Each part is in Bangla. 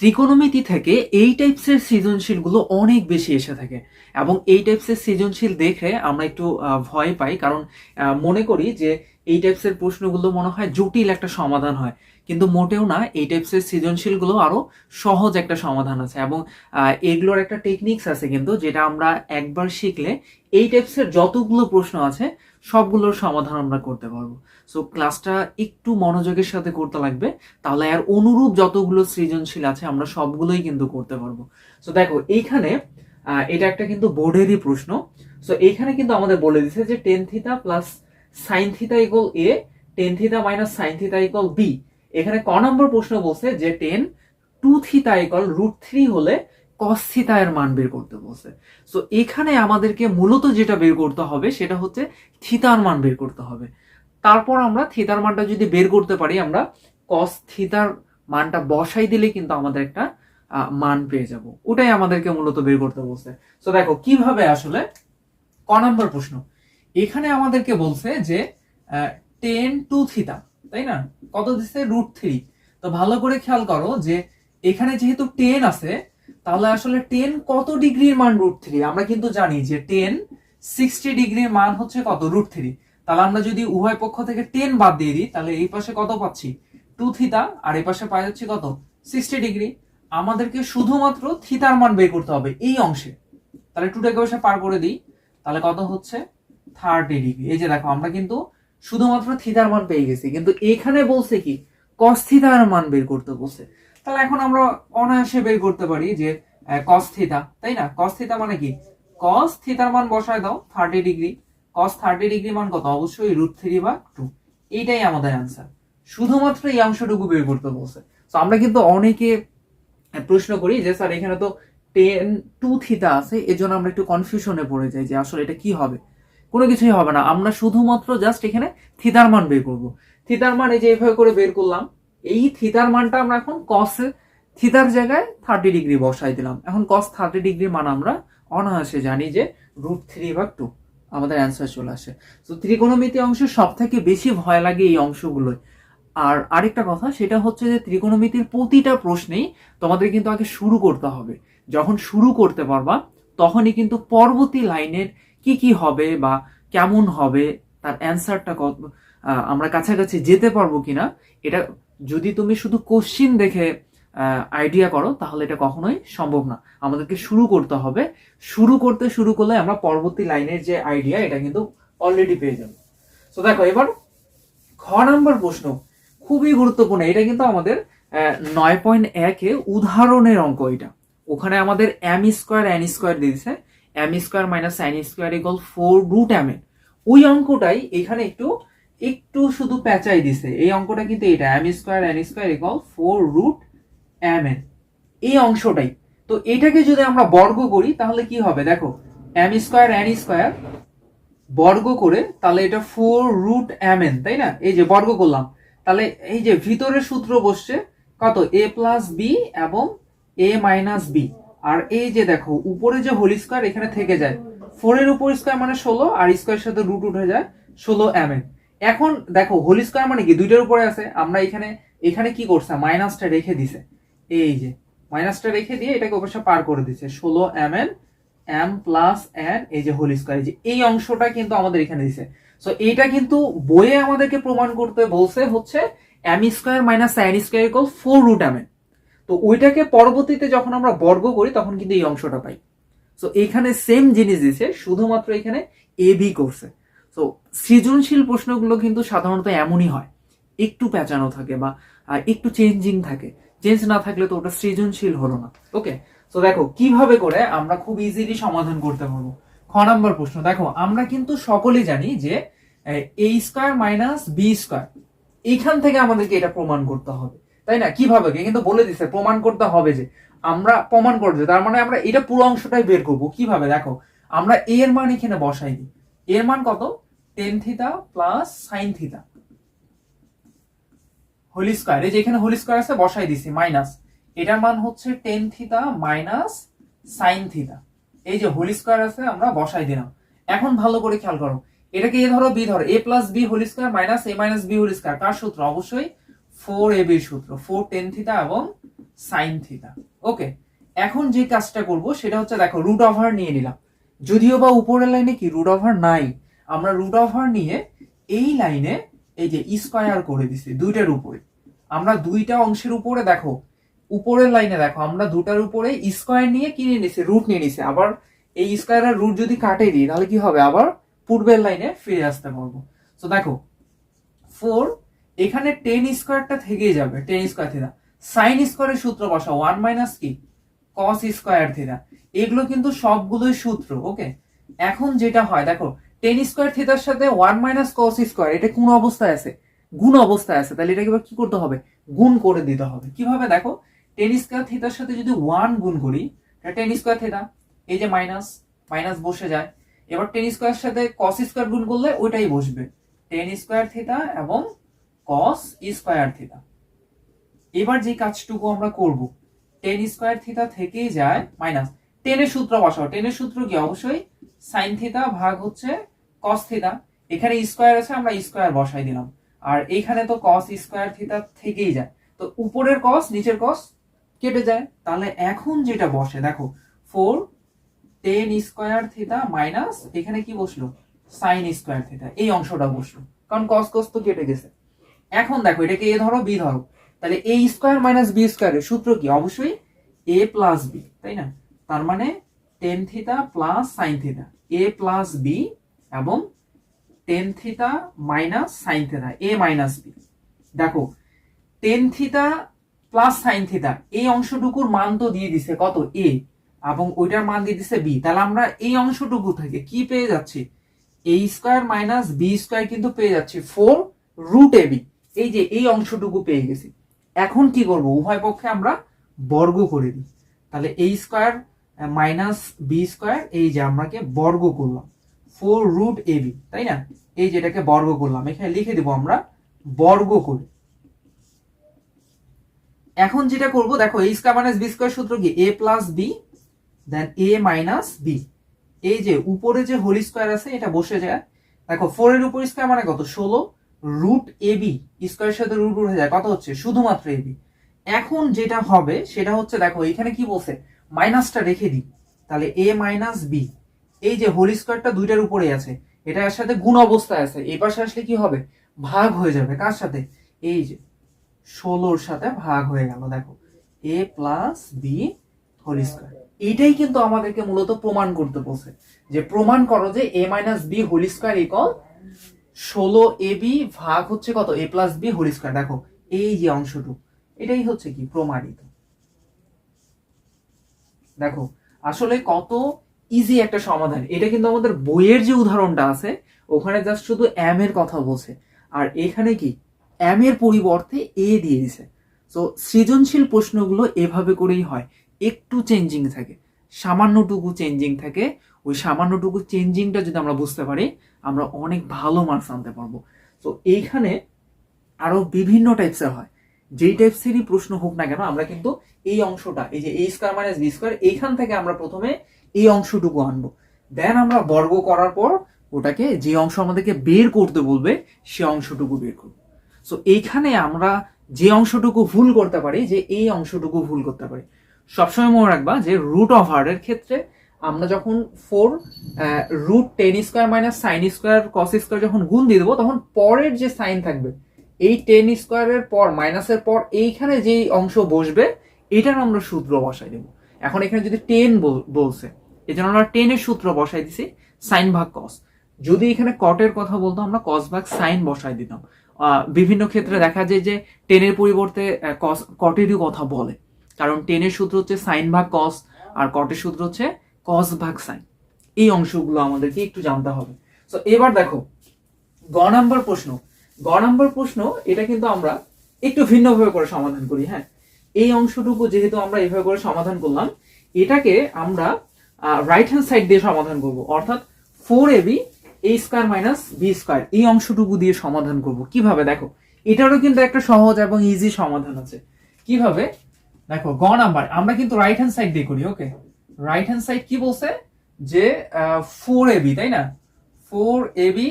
ত্রিকোণমিতি থেকে এই টাইপসের সৃজনশীলগুলো অনেক বেশি এসে থাকে। এবং এই টাইপসের সৃজনশীল দেখে আমরা একটু ভয় পাই। কারণ মনে করি যে এই টাইপসের প্রশ্নগুলো মনে হয় জটিল একটা সমাধান হয়। কিন্তু মোটেও না, এই টাইপসের সৃজনশীলগুলো আরও সহজ একটা সমাধান আছে। এবং এগুলোর একটা টেকনিক্স আছে কিন্তু, যেটা আমরা একবার শিখলে এই টাইপসের যতগুলো প্রশ্ন আছে সবগুলোর সমাধান আমরা করতে পারব। সো ক্লাসটা একটু মনোযোগের সাথে করতে লাগবে, তাহলে আর অনুরূপ যতগুলো সৃজনশীল আছে, আমরা সবগুলোই কিন্তু করতে পারব। সো দেখো, এইখানে এটা একটা কিন্তু বোর্ডেরই প্রশ্ন। সো এইখানে কিন্তু আমাদের বলে দিছে যে tan theta plus sin theta equal A tan theta minus sin theta equal B এখানে ক নম্বর প্রশ্ন বলছে যে tan two theta equal root three হলে কস এর মান বের করতে বলছে। সো এখানে আমাদেরকে মূলত যেটা বের করতে হবে, সেটা হচ্ছে থিতার মান বের করতে হবে। তারপর আমরা থিতার মানটা যদি বের করতে পারি, আমরা কস থিতার মানটা বসাই দিলে কিন্তু আমাদের একটা মান পেয়ে যাব। ওটাই আমাদেরকে মূলত বের করতে বলছে। তো দেখো, কীভাবে আসলে, ক নম্বর প্রশ্ন। এখানে আমাদেরকে বলছে যে টেন টু থিতা তাই না? কত দিচ্ছে? রুট থ্রি তো ভালো করে খেয়াল করো যে, এখানে যেহেতু টেন আছে তাহলে আসলে টেন কত ডিগ্রির মান রুট থ্রি আমরা কিন্তু জানি যে টেন সিক্সটি ডিগ্রির মান হচ্ছে কত? রুট থ্রি তাহলে আমরা যদি উভয় পক্ষ থেকে টেন বাদ দিয়ে দিই, তাহলে এই পাশে কত পাচ্ছি? টু থিতা আর এই পাশে পাই হচ্ছে কত? Sixty degree. আমাদেরকে শুধুমাত্র থিতার মান বের করতে হবে এই অংশে। তাহলে টুটাকে বসে পার করে দিই, তাহলে কত হচ্ছে? Thirty degree. এই যে দেখো, আমরা কিন্তু শুধুমাত্র থিতার মান পেয়ে গেছি। কিন্তু এখানে বলছে কি? কস থিতার মান বের করতে বলছে। তাহলে এখন আমরা অনায়াসে বের করতে পারি যে কস থিতা তাই না? কস থিতা মানে কি? কস থিতার মান বসায় দাও thirty degree cos thirty degree মান কত? অবশ্যই রুট থ্রি বা টু এইটাই আমাদের অ্যান্সার শুধুমাত্র এই অংশটুকু বের করতে বলছে। তো আমরা কিন্তু অনেকে প্রশ্ন করি যে, স্যার, এখানে তো টেন টু থিতা আছে। এর জন্য আমরা একটু কনফিউশনে পড়ে যাই যে, আসলে এটা কি হবে? কোনো কিছুই হবে না। আমরা শুধুমাত্র জাস্ট এখানে থিতার মান বের করব। থিতার মান এই যে এইভাবে করে বের করলাম। এই থিতার মানটা আমরা এখন কস থিতার জায়গায় থার্টি ডিগ্রি বসাই দিলাম। এখন কস থার্টি ডিগ্রি মান আমরা অনায়াসে জানি যে রুট থ্রি বা টু আমাদের অ্যান্সার চলে আসে। তো ত্রিকোণমিতি অংশে সব থেকে বেশি ভয় লাগে এই অংশগুলোই আর আরেকটা কথা, সেটা হচ্ছে যে ত্রিকোণমিতির প্রতিটা প্রশ্নেই তোমাদের কিন্তু আগে শুরু করতে হবে। যখন শুরু করতে পারবা, তখনই কিন্তু পরবর্তী লাইনের কি কি হবে বা কেমন হবে, তার অ্যান্সারটা কত আমরা কাছাকাছি যেতে পারব কিনা, এটা যদি তুমি শুধু কোশ্চিন দেখে আইডিয়া করো, তাহলে এটা কখনোই সম্ভব না। আমাদেরকে শুরু করতে হবে। শুরু করতে শুরু করলে আমরা পরবর্তী লাইনের যে আইডিয়া এটা কিন্তু অলরেডি পেয়ে যাব। তো দেখো, এবার খ নাম্বার প্রশ্ন। খুবই গুরুত্বপূর্ণ। এটা কিন্তু আমাদের নয় পয়েন্ট একে উদাহরণের অঙ্ক এটা। ওখানে আমাদের এম স্কোয়ার এন স্কোয়ার দিয়েছে M square minus sine square equal four root M N ওই অঙ্কটাই এখানে একটু একটু শুধু প্যাচাই দিছে। এই অঙ্কটা কিন্তু এটা M square N square equal four root M N এই অংশটাই। তো এটাকে যদি আমরা বর্গ করি, তাহলে কি হবে? দেখো এম স্কোয়ার এন স্কোয়ার বর্গ করে, তাহলে এটা ফোর রুট এম এন তাই না? এই যে বর্গ করলাম। তাহলে এই যে ভিতরের সূত্র বসছে, কত? এ প্লাস বি এবং এ মাইনাস বি আর এই যে দেখো, উপরে যে হোল স্কোয়ার এখানে থেকে যায়। ফোর এর উপর স্কোয়ার মানে ষোলো, আর স্কোয়ার সাথে রুট উঠে যায় ষোলো এম এন এখন দেখো হোল স্কোয়ার মানে কি? দুইটার উপরে আছে। আমরা এখানে এখানে কি করছে? মাইনাসটা রেখে দিছে। এই যে মাইনাসটা রেখে দিয়ে এটাকে অবশ্য পার করে দিছে। ষোলো M N M plus N এই যে হোল স্কোয়ার এই যে এই অংশটা কিন্তু আমাদের এখানে দিছে। সো এইটা কিন্তু বইয়ে আমাদেরকে প্রমাণ করতে বলছে হচ্ছে M square minus N square equal four root M N তো ওইটাকে পরবর্তীতে যখন আমরা বর্গ করি, তখন কিন্তু এই অংশটা পাই। সো এখানে সেম জিনিস দিছে, শুধুমাত্র এখানে এ বি করছে। সো সৃজনশীল প্রশ্নগুলো কিন্তু সাধারণত এমনই হয়। একটু পেঁচানো থাকে বা একটু চেঞ্জিং থাকে। চেঞ্জ না থাকলে তো ওটা সৃজনশীল হলো না। ওকে তো দেখো, কীভাবে করে আমরা খুব ইজিলি সমাধান করতে পারব? খ নাম্বার প্রশ্ন। দেখো, আমরা কিন্তু সকলেই জানি যে, A square minus B square এইখান থেকে আমাদেরকে এটা প্রমাণ করতে হবে। তাই না? কীভাবে? কিন্তু বলে দিছে, প্রমাণ করতে হবে যে, আমরা প্রমাণ করব তার মানে আমরা এটা পুরো অংশটাই বের করব। কীভাবে? দেখো, আমরা এর মান এখানে বসাই দিই এর মান কত? Tan theta plus sine theta whole square এই যে এখানে হোল স্কোয়ার আছে, বসাই দিছি মাইনাস এটার মান হচ্ছে tan theta minus sine theta এই যে হোল স্কোয়ার আছে, আমরা বসাই দিলাম। এখন ভালো করে খেয়াল করো, এটাকে এ ধরো, বি ধরো, A plus B whole square minus A minus B whole square কার সূত্র? অবশ্যই ফোর এ বির সূত্র ফোর টেন থিতা এবং সাইন থিটা ওকে এখন যে কাজটা করব, সেটা হচ্ছে দেখো রুট ওভার নিয়ে নিলাম। যদিও বা উপরের লাইনে কি রুট ওভার নাই। আমরা রুট ওভার নিয়ে এই লাইনে এই যে স্কয়ার করে দিছি, দুইটার উপরে। আমরা দুইটা অংশের উপরে দেখো, উপরের লাইনে দেখো, আমরা দুটার উপরে স্কয়ার নিয়ে কিনে নিছি? রুট নিয়ে নিছি। আবার এই স্কয়ারের রুট যদি কাটে দিই, তাহলে কি হবে? আবার পূর্বের লাইনে ফিরে আসতে পারব। তো দেখো ফোর এখানে টেন স্কোয়ারটা থেকেই যাবে টেন স্কোয়ার থিটা সাইন স্কোয়ারের সূত্র বসা ওয়ান মাইনাস কি? কস স্কোয়ার থিটা এগুলো কিন্তু সবগুলোই সূত্র ওকে এখন যেটা হয়, দেখো টেন স্কোয়ার থিটার সাথে ওয়ান মাইনাস কস স্কোয়ার এটা কোন অবস্থায় আছে? গুণ অবস্থায় আছে। তাহলে এটাকে কি করতে হবে? গুণ করে দিতে হবে। কীভাবে? দেখো টেন স্কোয়ার থিটার সাথে যদি ওয়ান গুণ করি টেন স্কোয়ার থিটা এই যে মাইনাস মাইনাস বসে যায়। এবার টেন স্কোয়ার সাথে কস স্কোয়ার গুণ করলে ওইটাই বসবে। টেন স্কোয়ার থিটা এবং কস স্কোয়ার থিটা এবার যে কাজটুকু আমরা করব টেন স্কোয়ার থিটা থেকেই যায় মাইনাস টেনের সূত্র বসাও। টেনের সূত্র কি? অবশ্যই সাইন থিটা ভাগ হচ্ছে কস থিটা এখানে স্কোয়ার আছে, আমরা স্কোয়ার বসাই দিলাম। আর এইখানে তো কস স্কোয়ার থিটা থেকেই যায়। তো উপরের কস নিচের কস কেটে যায়। তাহলে এখন যেটা বসে, দেখো four tan square theta minus এখানে কি বসল? সাইন স্কোয়ার থিটা এই অংশটা বসল। কারণ কস কস তো কেটে গেছে। এখন দেখো, এটাকে এ ধরো, বি ধরো। তাহলে এ স্কোয়ার মাইনাস বি স্কোয়ারের সূত্র কি? অবশ্যই এ প্লাস বি তাই না? তার মানে tan theta plus sine theta A plus B এবং tan theta minus sine theta A minus B দেখো tan theta plus sine theta এই অংশটুকুর মান তো দিয়ে দিছে কত? এ এবং ওইটার মান দিয়ে দিছে বি তাহলে আমরা এই অংশটুকু থেকে কি পেয়ে যাচ্ছি? A square minus B square কিন্তু পেয়ে যাচ্ছি ফোর রুট এ বি এই যে এই অংশটুকু পেয়ে গেছি। এখন কি করব? উভয় পক্ষে আমরা বর্গ করে দিই। তাহলে এই স্কোয়ার মাইনাস বি স্কোয়ার এই যে আমরাকে বর্গ করলাম। ফোর রুট এ বি, তাই না? এই যেটাকে বর্গ করলাম, এখানে লিখে দেবো আমরা বর্গ করে। এখন যেটা করব, দেখো A square minus B square সূত্র কি? A plus B, then A minus B. এই যে উপরে যে হোল স্কোয়ার আছে, এটা বসে যায়। দেখো ফোর এর উপর স্কোয়ার মানে কত? ষোলো রুট এ বি স্কোয়ারের সাথে রুট উঠে যায়। কত হচ্ছে? শুধুমাত্র এ বি। এখন যেটা হবে, সেটা হচ্ছে, দেখো, এখানে কি বলছে? মাইনাসটা রেখে দিই। তাহলে এ মাইনাস বি এই যে হোল স্কোয়ারটা দুইটার উপরে আছে এটার সাথে গুণ অবস্থায় আছে, এই পাশে আসলে কি হবে? ভাগ হয়ে যাবে, কার সাথে? এই যে, ষোলোর সাথে ভাগ হয়ে গেল, দেখো। A plus B whole square এইটাই কিন্তু আমাদেরকে মূলত প্রমাণ করতে বলছে, যে প্রমাণ করো যে A minus B whole square equal ষোলো এ বি ভাগ হচ্ছে কত? A plus B whole square দেখো, এই যে অংশটুকু, এটাই হচ্ছে কি? প্রমাণিত। দেখো, আসলে কত ইজি একটা সমাধান। এটা কিন্তু আমাদের বইয়ের যে উদাহরণটা আছে, ওখানে জাস্ট শুধু এম এর কথা বলছে। আর এখানে কি? এম এর পরিবর্তে এ দিয়ে দিছে। তো সৃজনশীল প্রশ্নগুলো এভাবে করেই হয়। একটু চেঞ্জিং থাকে। সামান্যটুকু চেঞ্জিং থাকে। ওই সামান্যটুকু চেঞ্জিংটা যদি আমরা বুঝতে পারি, আমরা অনেক ভালো মার্কস আনতে পারব। তো এইখানে আরও বিভিন্ন টাইপসের হয়। যেই টাইপসেরই প্রশ্ন হোক না কেন, আমরা কিন্তু এই অংশটা, এই যে A square minus B square এইখান থেকে আমরা প্রথমে এই অংশটুকু আনব। দেন আমরা বর্গ করার পর ওটাকে যে অংশ আমাদেরকে বের করতে বলবে, সে অংশটুকু বের করব। সো এইখানে আমরা যে অংশটুকু ভুল করতে পারি, যে এই অংশটুকু ভুল করতে পারি। সবসময় মনে রাখবা যে রুট অফ হার্ডের ক্ষেত্রে আমরা যখন four root tan square minus sine square cos square যখন গুণ দিয়ে দেবো, তখন পরের যে সাইন থাকবে, এই টেন স্কোয়ারের পর মাইনাসের পর এইখানে যে অংশ বসবে, এটার আমরা সূত্র বসাই দেবো। এখন এখানে যদি টেন বলছে এই জন্য আমরা টেনের সূত্র বসাই দিছি সাইন ভাগ কস যদি এখানে কটের কথা বলতো, আমরা কস ভাগ সাইন বসাই দিতাম। বিভিন্ন ক্ষেত্রে দেখা যায় যে টেনের পরিবর্তে কস কটেরই কথা বলে। কারণ টেনের সূত্র হচ্ছে সাইন ভাগ কস আর কটের সূত্র হচ্ছে কস ভাগ সাইন এই অংশগুলো আমাদেরকে একটু জানতে হবে। তো এবার দেখো, গ নাম্বার প্রশ্ন। গ নাম্বার প্রশ্ন, এটা কিন্তু আমরা একটু ভিন্নভাবে করে সমাধান করি হ্যাঁ? এই অংশটুকু যেহেতু আমরা এভাবে করে সমাধান করলাম, এটাকে আমরা রাইট হ্যান্ড সাইড দিয়ে সমাধান করব। অর্থাৎ four A B A square minus B square এই অংশটুকু দিয়ে সমাধান করব। কীভাবে? দেখো, এটারও কিন্তু একটা সহজ এবং ইজি সমাধান আছে। কীভাবে? দেখো, গ নাম্বার, আমরা কিন্তু রাইট হ্যান্ড সাইড দিয়ে করি ওকে রাইট হ্যান্ড সাইড কি বলছে? যে ফোর এ বি তাই না? ফোর এ বি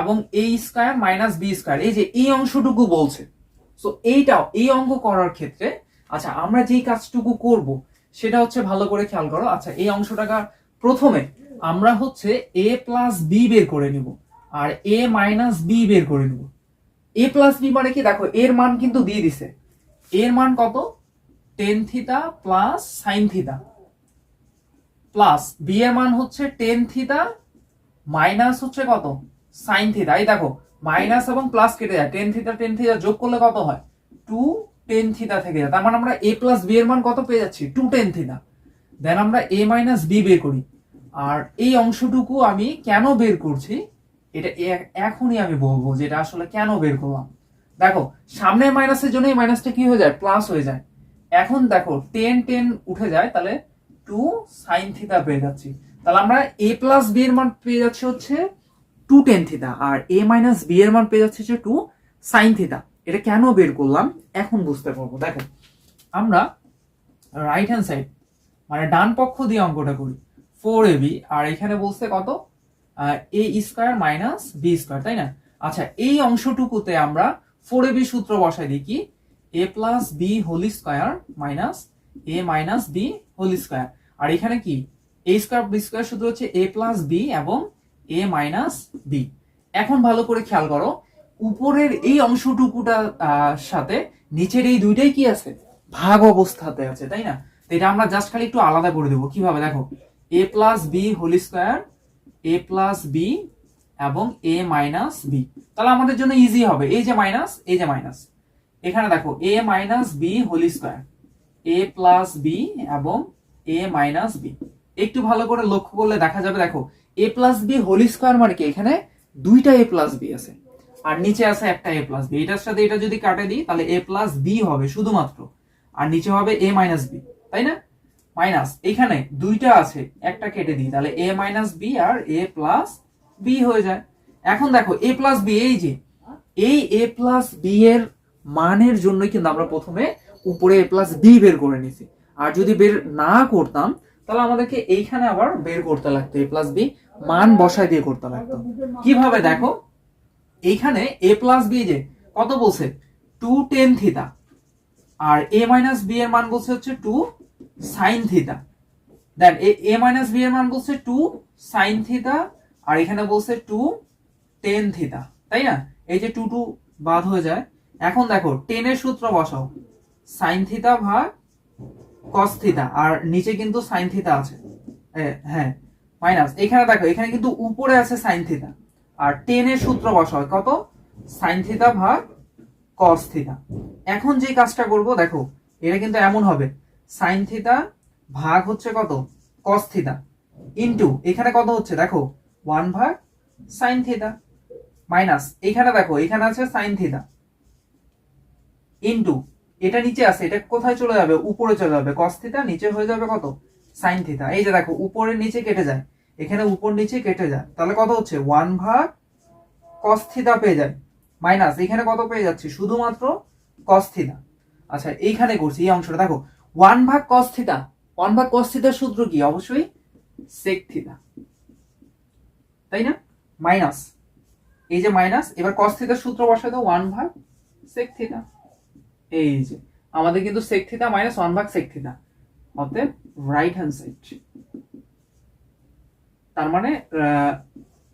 এবং A square minus B square এই যে, এই অংশটুকু বলছে। সো এইটাও, এই অঙ্ক করার ক্ষেত্রে আচ্ছা আমরা যেই কাজটুকু করব সেটা হচ্ছে ভালো করে খেয়াল করো। আচ্ছা এই অংশটাকে প্রথমে আমরা হচ্ছে এ প্লাস বি বের করে নিব আর এ মাইনাস বি বের করে নিব। এ প্লাস বি মানে কি? দেখো এর মান কিন্তু দিয়ে দিছে। এর মান কত? Tan theta plus sine theta plus B এর মান হচ্ছে টেন থিতা মাইনাস হচ্ছে কত? সাইন থিতা এই দেখো মাইনাস এবং প্লাস কেটে যায়। টেন থিতা টেন থিতা যোগ করলে কত হয়? টু টেন থিতা থেকে যায়। তার মানে আমরা এ প্লাস বি এর মান কত পেয়ে যাচ্ছি? টু টেন থিতা দেন আমরা এ মাইনাস বি বের করি। আর এই অংশটুকু আমি কেন বের করছি? এটা এখনই আমি বলব যে এটা আসলে কেন বের করলাম। দেখো, সামনের মাইনাসের জন্য এই মাইনাসটা কি হয়ে যায়? প্লাস হয়ে যায়। এখন দেখো টেন টেন উঠে যায়, তাহলে টু সাইন থিতা পেয়ে যাচ্ছি। তাহলে আমরা এ প্লাস বি এর মান পেয়ে যাচ্ছি হচ্ছে টু টেন থিতা আর এ মাইনাস বি এর মান পেয়ে যাচ্ছে হচ্ছে টু সাইন থিতা এটা কেন বের করলাম? এখন বুঝতে পারব। দেখো, আমরা রাইট হ্যান্ড সাইড মানে ডান পক্ষ দিয়ে অঙ্কটা করি। ফোর এ বি আর এখানে বলছে কত? A square minus B square তাই না? আচ্ছা এই অংশটুকুতে আমরা ফোর এ বি সূত্র বসাই দিই কি A plus B whole square minus A minus B whole square আর এখানে কি? এ স্কোয়ার বি স্কোয়ার সূত্র হচ্ছে এ প্লাস বি এবং এ মাইনাস বি এখন ভালো করে খেয়াল করো উপরের এই অংশটুকুটা সাথে নিচের এই দুইটাই কি আছে? ভাগ অবস্থাতে আছে, তাই না? এটা আমরা জাস্ট খালি একটু আলাদা করে দেবো। কীভাবে? দেখো A plus B whole square A plus B এবং এ মাইনাস বি তাহলে আমাদের জন্য ইজি হবে। এই যে মাইনাস এই যে মাইনাস এখানে দেখো A minus B whole square A plus B এবং এ মাইনাস বি একটু ভালো করে লক্ষ্য করলে দেখা যাবে, দেখো A plus B whole square মানে কি? এখানে দুইটা এ প্লাস বি আছে। আর নিচে আছে একটা এ প্লাস বি এটার সাথে এটা যদি কাটে দিই, তাহলে এ প্লাস বি হবে শুধুমাত্র। আর নিচে হবে এ মাইনাস বি তাই না? মাইনাস এখানে দুইটা আছে, একটা কেটে দিই, তাহলে এ মাইনাস বি আর এ প্লাস বি হয়ে যায়। এখন দেখো এ প্লাস বি এই যে, এই এ প্লাস বি এর মানের জন্যই কিন্তু আমরা প্রথমে উপরে এ প্লাস বি বের করে নিছি। আর যদি বের না করতাম, তাহলে আমাদেরকে এইখানে আবার বের করতে লাগতো এ প্লাস বি মান বসায় দিয়ে করতে লাগতো। কীভাবে দেখো? এইখানে এ প্লাস বি যে, কত বলছে? টু টেন থিতা আর এ মাইনাস বি এর মান বলছে হচ্ছে two sine theta then A minus B এর মান বলছে টু সাইন থিতা আর এখানে বলছে টু টেন থিতা তাই না? এই যে টু টু বাদ হয়ে যায়। এখন দেখো টেনের সূত্র বসাও। সাইন থিতা ভাগ কস থিতা আর নিচে কিন্তু সাইন থিতা আছে। হ্যাঁ মাইনাস এখানে দেখো, এখানে কিন্তু উপরে আছে সাইন থিতা আর টেনের সূত্র বসাও কত? সাইন থিতা ভাগ কস থিতা এখন যে কাজটা করব, দেখো, এটা কিন্তু এমন হবে। সাইন থিতা ভাগ হচ্ছে কত? কস থিতা ইনটু এখানে কত হচ্ছে? দেখো ওয়ান ভাগ সাইন থিতা মাইনাস এখানে দেখো, এখানে আছে সাইন থিতা ইনটু এটা নিচে আছে, এটা কোথায় চলে যাবে? উপরে চলে যাবে। কস থিতা নিচে হয়ে যাবে কত? সাইন থিতা এই যে দেখো, উপরের নিচে কেটে যায়। এখানে উপর নিচে কেটে যায়। তাহলে কত হচ্ছে? ওয়ান ভাগ কস্থিতা পেয়ে যায়। মাইনাস এখানে কত পেয়ে যাচ্ছি? শুধুমাত্র কস থিতা আচ্ছা এইখানে করছি, এই অংশটা। দেখো ওয়ান ভাগ কস্থিতা ওয়ান ভাগ কস থিতার সূত্র কি? অবশ্যই সেক থিতা তাই না? মাইনাস এই যে মাইনাস এবার কস থিতার সূত্র বসাই দাও ওয়ান ভাগ সেক থিতা এই যে, আমাদের কিন্তু সেক থিতা মাইনাস ওয়ান ভাগ সেক থিতা অতএব রাইট হ্যান্ড সাইড তার মানে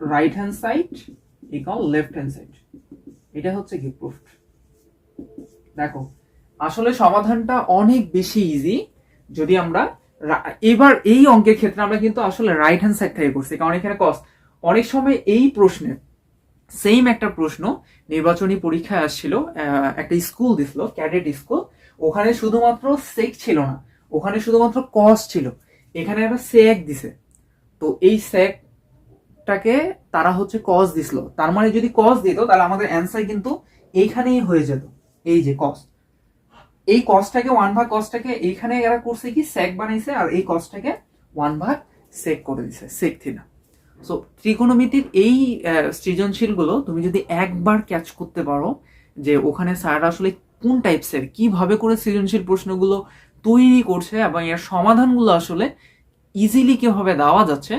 right hand side equal left hand side এটা হচ্ছে কি প্রুফ দেখো, আসলে সমাধানটা অনেক বেশি ইজি যদি আমরা এবার এই অঙ্কের ক্ষেত্রে আমরা কিন্তু আসলে রাইট হ্যান্ড সাইড থেকে করছি, কারণ এখানে কস অনেক সময় এই প্রশ্নে সেম একটা প্রশ্ন নির্বাচনী পরীক্ষায় আসছিল একটা স্কুল দিছিল ক্যাডেট স্কুল ওখানে শুধুমাত্র সেক ছিল না, ওখানে শুধুমাত্র কস ছিল। এখানে একটা সেক দিছে। তো এই সেকটাকে তারা হচ্ছে কস দিছিল। তার মানে যদি কস দিত, তাহলে আমাদের অ্যান্সার কিন্তু এইখানেই হয়ে যেত। এই যে কস এই কসটাকে ওয়ান ভাগ কসটাকে এইখানে এরা করছে কি? সেক বানাইছে আর এই কসটাকে ওয়ান ভাগ সেক করে দিছে সেক থিটা সো ত্রিকোণমিতির এই সৃজনশীলগুলো তুমি যদি একবার ক্যাচ করতে পারো যে ওখানে স্যার আসলে কোন টাইপসের কীভাবে করে সৃজনশীল প্রশ্নগুলো তৈরি করছে এবং এর সমাধানগুলো আসলে ইজিলি কীভাবে দেওয়া যাচ্ছে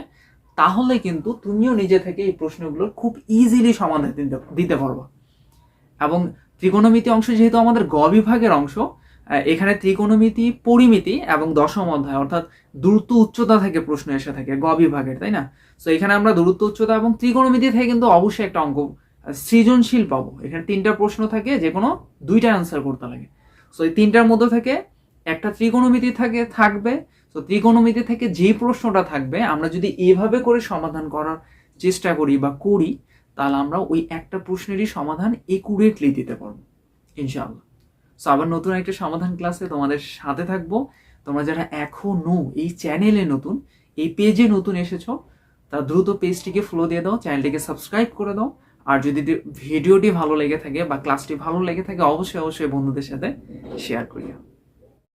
তাহলে কিন্তু তুমিও নিজে থেকে এই প্রশ্নগুলোর খুব ইজিলি সমাধান দিতে পারবা। এবং ত্রিকোণমিতি অংশ যেহেতু আমাদের গ বিভাগের অংশ এখানে ত্রিকোণমিতি, পরিমিতি এবং দশম অধ্যায়, অর্থাৎ দূরত্ব উচ্চতা থেকে প্রশ্ন এসে থাকে গ বিভাগের, তাই না? তো এখানে আমরা দূরত্ব উচ্চতা এবং ত্রিকোণমিতি থেকে কিন্তু অবশ্যই একটা অঙ্ক সৃজনশীল পাবো। এখানে তিনটা প্রশ্ন থাকে যে কোনো দুইটা অ্যান্সার করতে লাগে। সো এই তিনটার মধ্যে থেকে একটা ত্রিকোণমিতি থাকে, থাকবে। তো ত্রিকোণমিতি থেকে যে প্রশ্নটা থাকবে, আমরা যদি এভাবে করে সমাধান করার চেষ্টা করি বা করি, তাহলে আমরা ওই একটা প্রশ্নেরই সমাধান একুরেটলি দিতে পারব, ইনশাআল্লাহ। সো আবার নতুন একটা সমাধান ক্লাসে তোমাদের সাথে থাকব। তোমরা যারা এখনও এই চ্যানেলে নতুন, এই পেজে নতুন এসেছ, তা দ্রুত পেজটিকে ফলো দিয়ে দাও চ্যানেলটিকে সাবস্ক্রাইব করে দাও। আর যদি ভিডিওটি ভালো লেগে থাকে বা ক্লাসটি ভালো লেগে থাকে, অবশ্যই অবশ্যই বন্ধুদের সাথে শেয়ার করিও।